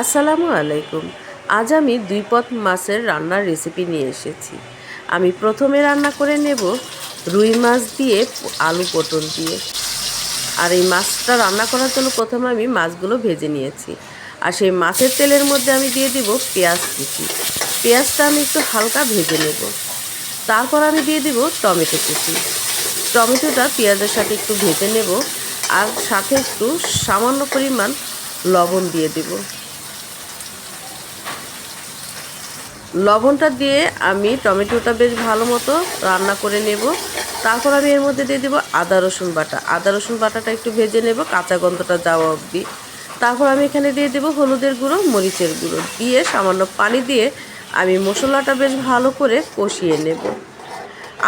আসসালামু আলাইকুম। আজ আমি দুই পথ মাছের রান্নার রেসিপি নিয়ে এসেছি। আমি প্রথমে রান্না করে নেব রুই মাছ দিয়ে আলু পটল দিয়ে। আর এই মাছটা রান্না করার জন্য প্রথমে আমি মাছগুলো ভেজে নিয়েছি। আর সেই মাছের তেলের মধ্যে আমি দিয়ে দিব পেঁয়াজ কুচি। পেঁয়াজটা আমি একটু হালকা ভেজে নেব। তারপর আমি দিয়ে দিব টমেটো কুচি। টমেটোটা পেঁয়াজের সাথে একটু ভেজে নেব। আর সাথে একটু সামান্য পরিমাণ লবণ দিয়ে দেব। লবণটা দিয়ে আমি টমেটোটা বেশ ভালো মতো রান্না করে নেব। তারপর আমি এর মধ্যে দিয়ে দেবো আদা, রসুন বাটা। আদা, রসুন বাটাটা একটু ভেজে নেব, কাঁচা গন্ধটা যাওয়া অবধি। তারপর আমি এখানে দিয়ে দেবো হলুদের গুঁড়ো, মরিচের গুঁড়ো। দিয়ে সামান্য পানি দিয়ে আমি মশলাটা বেশ ভালো করে কষিয়ে নেব।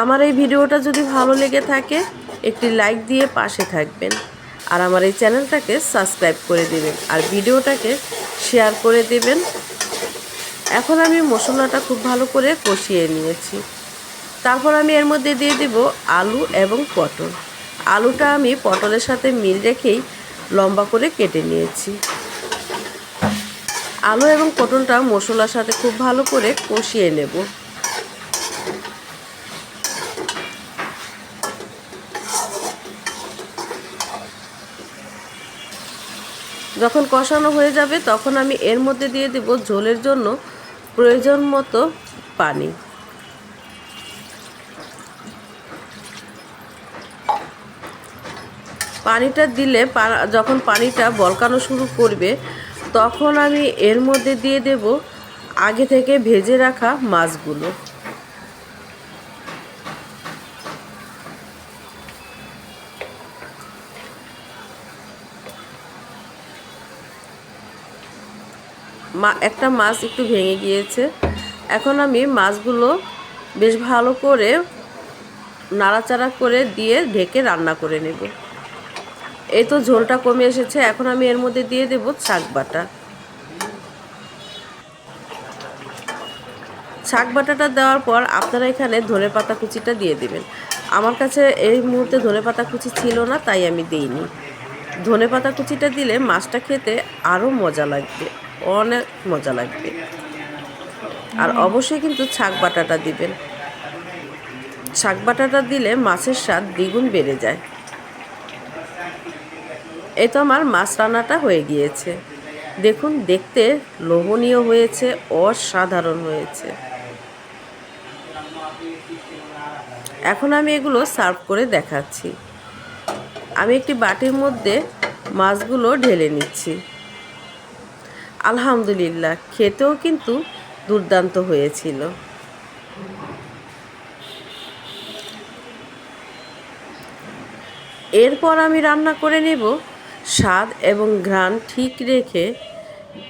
আমার এই ভিডিওটা যদি ভালো লেগে থাকে, একটি লাইক দিয়ে পাশে থাকবেন। আর আমার এই চ্যানেলটাকে সাবস্ক্রাইব করে দেবেন। আর ভিডিওটাকে শেয়ার করে দেবেন। এখন আমি মশলাটা খুব ভালো করে কষিয়ে নিয়েছি। তারপর আমি এর মধ্যে দিয়ে দেব আলু এবং পটল। আলুটা আমি পটলের সাথে মিল রেখেই লম্বা করে কেটে নিয়েছি। আলু এবং পটলটা মশলার সাথে খুব ভালো করে কষিয়ে নেব। যখন কষানো হয়ে যাবে, তখন আমি এর মধ্যে দিয়ে দেব ঝোলের জন্য প্রয়োজন মতো পানি। পানিটা দিলে যখন পানিটা বলকানো শুরু করবে, তখন আমি এর মধ্যে দিয়ে দেব আগে থেকে ভেজে রাখা মাছগুলো। একটা মাছ একটু ভেঙে গিয়েছে। এখন আমি মাছগুলো বেশ ভালো করে নাড়াচাড়া করে দিয়ে ঢেকে রান্না করে নেব। এই তো ঝোলটা কমে এসেছে, এখন আমি এর মধ্যে দিয়ে দেব শাক বাটা। শাক বাটাটা দেওয়ার পর আপনারা এখানে ধনে পাতা কুচিটা দিয়ে দেবেন। আমার কাছে এই মুহূর্তে ধনে পাতা কুচি ছিল না, তাই আমি দিইনি। ধনে পাতা কুচিটা দিলে মাছটা খেতে আরও মজা লাগবে। অনেক মজা লাগবে। আর অবশ্যই কিন্তু শাক বাটাটা দিবেন। শাক বাটাটা দিলে মাছের স্বাদ দ্বিগুণ বেড়ে যায়। এই তো আমার মাছ রান্নাটা হয়ে গিয়েছে। দেখুন, দেখতে লোভনীয় হয়েছে, অসাধারণ হয়েছে। এখন আমি এগুলো সার্ভ করে দেখাচ্ছি। আমি একটি বাটির মধ্যে মাছগুলো ঢেলে নিচ্ছি। আলহামদুলিল্লাহ, খেতেও কিন্তু দুর্দান্ত হয়েছিল। এরপর আমি রান্না করে নেব স্বাদ এবং ঘ্রাণ ঠিক রেখে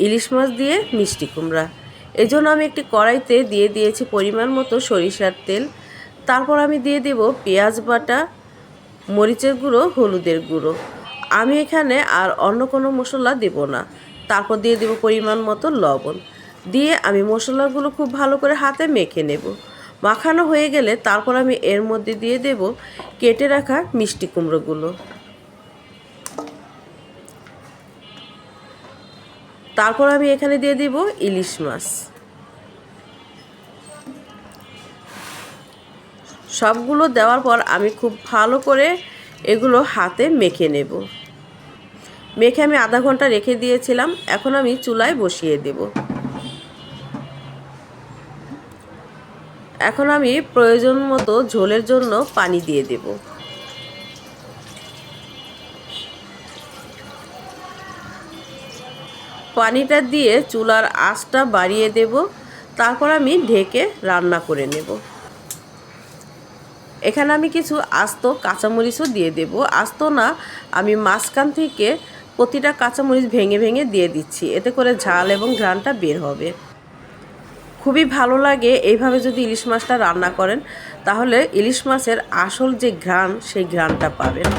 ইলিশ মাছ দিয়ে মিষ্টি কুমড়া। এজন্য আমি একটি কড়াইতে দিয়ে দিয়েছি পরিমাণ মতো সরিষার তেল। তারপর আমি দিয়ে দেব পেঁয়াজ বাটা, মরিচের গুঁড়ো, হলুদের গুঁড়ো। আমি এখানে আর অন্য কোনো মশলা দেব না। তারপর দিয়ে দেব পরিমাণ মতো লবণ। দিয়ে আমি মশলাগুলো খুব ভালো করে হাতে মেখে নেব। মাখানো হয়ে গেলে তারপর আমি এর মধ্যে দিয়ে দেব কেটে রাখা মিষ্টি কুমড়োগুলো। তারপর আমি এখানে দিয়ে দিব ইলিশ মাছ। সবগুলো দেওয়ার পর আমি খুব ভালো করে এগুলো হাতে মেখে নেব। মেখে আমি আধা ঘণ্টা রেখে দিয়েছিলাম, এখন আমি চুলায় বসিয়ে দেব। এখন আমি প্রয়োজন মতো ঝোলের জন্য পানি দিয়ে দেব। পানিটা দিয়ে চুলার আঁচটা বাড়িয়ে দেব, তারপর আমি ঢেকে রান্না করে নেব। এখানে আমি কিছু আস্ত কাঁচামরিচও দিয়ে দেব। আস্ত না, আমি মাঝখান থেকে প্রতিটা কাঁচামরিচ ভেঙে ভেঙে দিয়ে দিচ্ছি। এতে করে ঝাল এবং ঘ্রাণটা বের হবে। খুবই ভালো লাগে এইভাবে যদি ইলিশ মাছটা রান্না করেন, তাহলে ইলিশ মাছের আসল যে ঘ্রাণ, সেই ঘ্রাণটা পাবেন।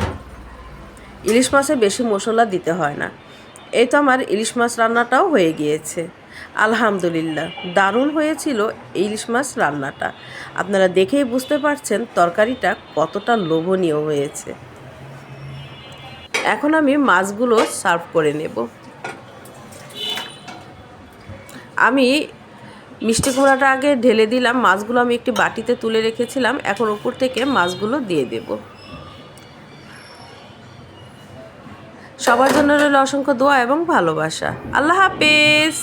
ইলিশ মাছে বেশি মশলা দিতে হয় না। এই তো আমার ইলিশ মাছ রান্নাটাও হয়ে গিয়েছে। আলহামদুলিল্লাহ, দারুণ হয়েছিল ইলিশ মাছ রান্নাটা। আপনারা দেখেই বুঝতে পারছেন তরকারিটা কতটা লোভনীয় হয়েছে। এখন আমি মাছগুলো সার্ভ করে নেব। আমি মিষ্টি কুমড়াটা আগে ঢেলে দিলাম, মাছগুলো আমি একটি বাটিতে তুলে রেখেছিলাম, এখন উপর থেকে মাছগুলো দিয়ে দেব। সবার জন্য রইল অসংখ্য দোয়া এবং ভালোবাসা। আল্লাহ হাফেজ!